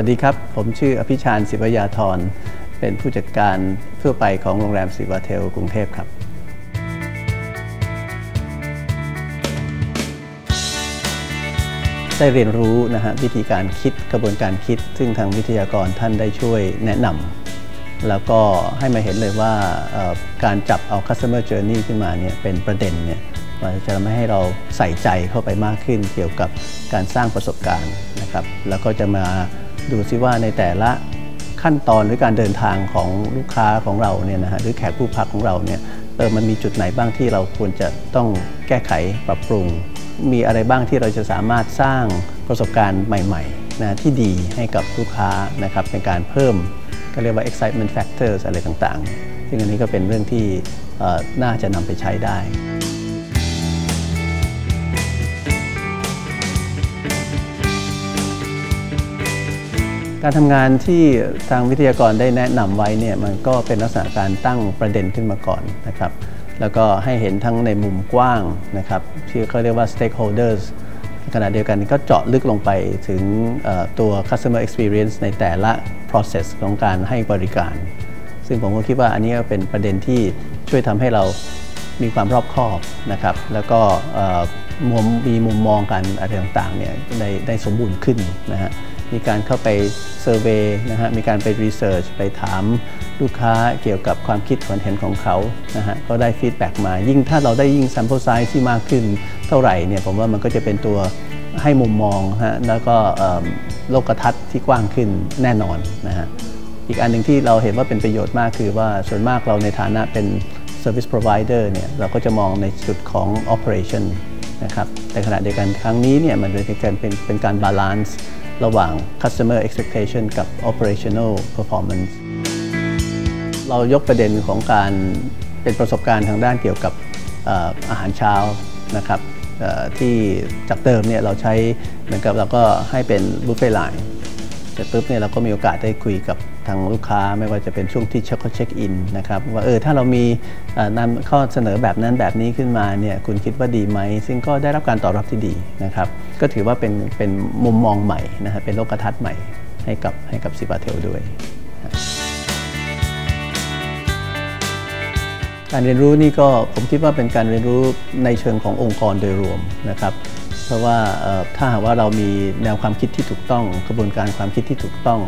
วัสดีครับ ผมชื่ออภิชาญศิวยาธร เป็นผู้จัดการทั่วไปของโรงแรมศิวาเทลกรุงเทพครับ ได้เรียนรู้นะฮะวิธีการคิดกระบวนการคิด ซึ่งทางวิทยากรท่านได้ช่วยแนะนำแล้วก็ให้มาเห็นเลยว่าการจับเอา customer journey ขึ้นมาเนี่ยเป็นประเด็นเนี่ยมันจะทำให้เราใส่ใจเข้าไปมากขึ้นเกี่ยวกับการสร้างประสบการณ์นะครับ แล้วก็จะมา ดูซิว่าในแต่ละขั้นตอนหรือการเดินทางของลูกค้าของเราเนี่ยนะฮะหรือแขกผู้พักของเราเนี่ยเออมันมีจุดไหนบ้างที่เราควรจะต้องแก้ไขปรับปรุง มีอะไรบ้างที่เราจะสามารถสร้างประสบการณ์ใหม่ๆนะที่ดีให้กับลูกค้านะครับเป็นการเพิ่มก็เรียกว่า excitement factors อะไรต่างๆ ซึ่งอันนี้ก็เป็นเรื่องที่น่าจะนำไปใช้ได้ การทำงานที่ทางวิทยากรได้แนะนำไว้เนี่ยมันก็เป็นลักษณะการตั้งประเด็นขึ้นมาก่อนนะครับ แล้วก็ให้เห็นทั้งในมุมกว้างนะครับที่เขาเรียกว่า stakeholders ขณะเดียวกันก็เจาะลึกลงไปถึงตัว customer experience ในแต่ละ process ของการให้บริการ ซึ่งผมก็คิดว่าอันนี้ก็เป็นประเด็นที่ช่วยทำให้เรามีความรอบคอบนะครับ แล้วก็มุมมีมุมมองกันอะไรต่างๆเนี่ยได้ได้สมบูรณ์ขึ้นนะฮะ มีการเข้าไปเซอร์เวยนะฮะมีการไปรีเสิร์ชไปถามลูกค้าเกี่ยวกับความคิดความเห็นของเขานะฮะก็ได้ฟีดแบ็กมา ยิ่งถ้าเราได้ยิ่งซัมเปิลไซส์ที่มากขึ้นเท่าไหร่เนี่ยผมว่ามันก็จะเป็นตัวให้มุมมองฮะแล้วก็โลกทัศน์ที่กว้างขึ้นแน่นอนนะฮะอีกอันหนึ่งที่เราเห็นว่าเป็นประโยชน์มากคือว่าส่วนมากเราในฐานะเป็น Service Provider เนี่ยเราก็จะมองในจุดของ Operation นะครับแต่ขณะเดียวกันครั้งนี้เนี่ยมันเป็นการเป็นเป็นการบาลานซ์ ระหว่าง customer expectation กับ operational performance เรายกประเด็นของการเป็นประสบการณ์ทางด้านเกี่ยวกับอาหารเช้านะครับที่จากเดิมเนี่ยเราใช้เหมือนกับเราก็ให้เป็นบุฟเฟ่ไลน์ สร็จปุ๊บเนี่ยเราก็มีโอกาสได้คุยกับทางลูกค้าไม่ว่าจะเป็นช่วงที่เช็คเช็คอินนะครับว่าเออถ้าเรามีนำข้อเสนอแบบนั้นแบบนี้ขึ้นมาเนี่ยคุณคิดว่าดีไหม ซึ่งก็ได้รับการตอบรับที่ดีนะครับ ก็ถือว่าเป็นเป็นมุมมองใหม่นะฮะเป็นโลกทัศน์ใหม่ให้กับให้กับซิบาเทลด้วย การเรียนรู้นี่ก็ผมคิดว่าเป็นการเรียนรู้ในเชิงขององค์กรโดยรวมนะครับ เพราะว่าถ้าหากว่าเรามีแนวความคิดที่ถูกต้องกระบวนการความคิดที่ถูกต้อง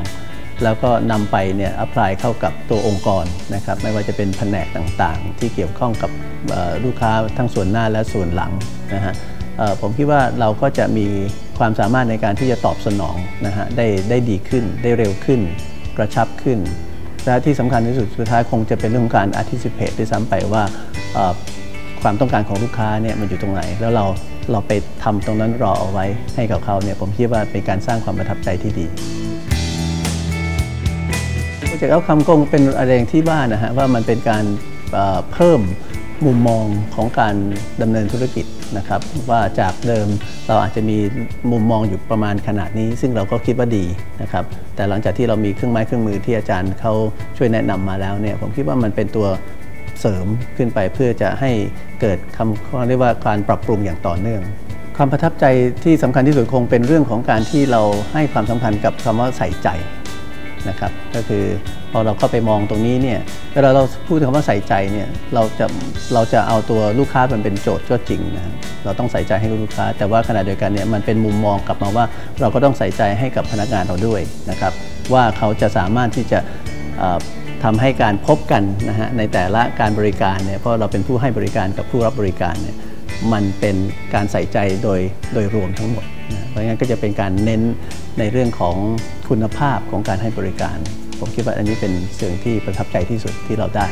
แล้วก็นำไปเนี่ยอัพพลายเข้ากับตัวองค์กรนะครับไม่ว่าจะเป็นแผนกต่างๆ ที่เกี่ยวข้องกับลูกค้าทั้งส่วนหน้าและส่วนหลังนะฮะผมคิดว่าเราก็จะมีความสามารถในการที่จะตอบสนองนะฮะได้ได้ดีขึ้น ได้เร็วขึ้น กระชับขึ้น และที่สำคัญที่สุดสุดท้ายคงจะเป็นเรื่องของการ anticipate ด้วยซ้ำไปว่าความต้องการของลูกค้าเนี่ยมันอยู่ตรงไหน แล้วเรา เราไปทำตรงนั้นรอเอาไว้ให้กับเขาเนี่ยผมคิดว่าเป็นการสร้างความประทับใจที่ดีจกต์เอาคำกงเป็นอะไรที่ว่านะฮะว่ามันเป็นการเพิ่มมุมมองของการดำเนินธุรกิจนะครับว่าจากเดิมเราอาจจะมีมุมมองอยู่ประมาณขนาดนี้ ซึ่งเราก็คิดว่าดีนะครับแต่หลังจากที่เรามีเครื่องไม้เครื่องมือที่อาจารย์เขาช่วยแนะนำมาแล้วเนี่ยผมคิดว่ามันเป็นตัว เสริมขึ้นไปเพื่อจะให้เกิดคำเรียกว่าการปรับปรุงอย่างต่อเนื่อง ความประทับใจที่สำคัญที่สุดคงเป็นเรื่องของการที่เราให้ความสำคัญกับคำว่าใส่ใจนะครับก็คือพอเราเข้าไปมองตรงนี้เนี่ยเวลาเราพูดถึงคำว่าใส่ใจเนี่ยเราจะเราจะเอาตัวลูกค้ามันเป็นโจทย์ก็จริงนะเราต้องใส่ใจให้ลูกค้า แต่ว่าขณะเดียวกันเนี่ยมันเป็นมุมมองกลับมาว่า เราก็ต้องใส่ใจให้กับพนักงานเราด้วยนะครับว่าเขาจะสามารถที่จะ ทำให้การพบกันนะฮะในแต่ละการบริการเนี่ยเพราะเราเป็นผู้ให้บริการกับผู้รับบริการเนี่ยมันเป็นการใส่ใจโดยโดยรวมทั้งหมดนะเพราะงั้นก็จะเป็นการเน้นในเรื่องของคุณภาพของการให้บริการ ผมคิดว่าอันนี้เป็นสิ่งที่ประทับใจที่สุดที่เราได้